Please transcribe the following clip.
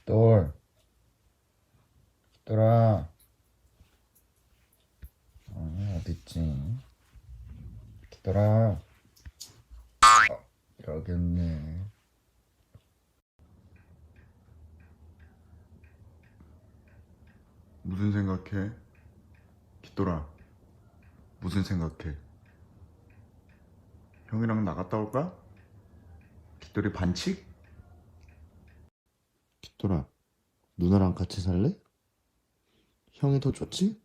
깃돌 깃돌아 어, 어딨지 깃돌아 어, 여기 있네 무슨 생각해? 깃돌아 무슨 생각해? 형이랑 나갔다 올까? 깃돌이 반칙? 깃돌아 누나랑 같이 살래? 형이 더 좋지?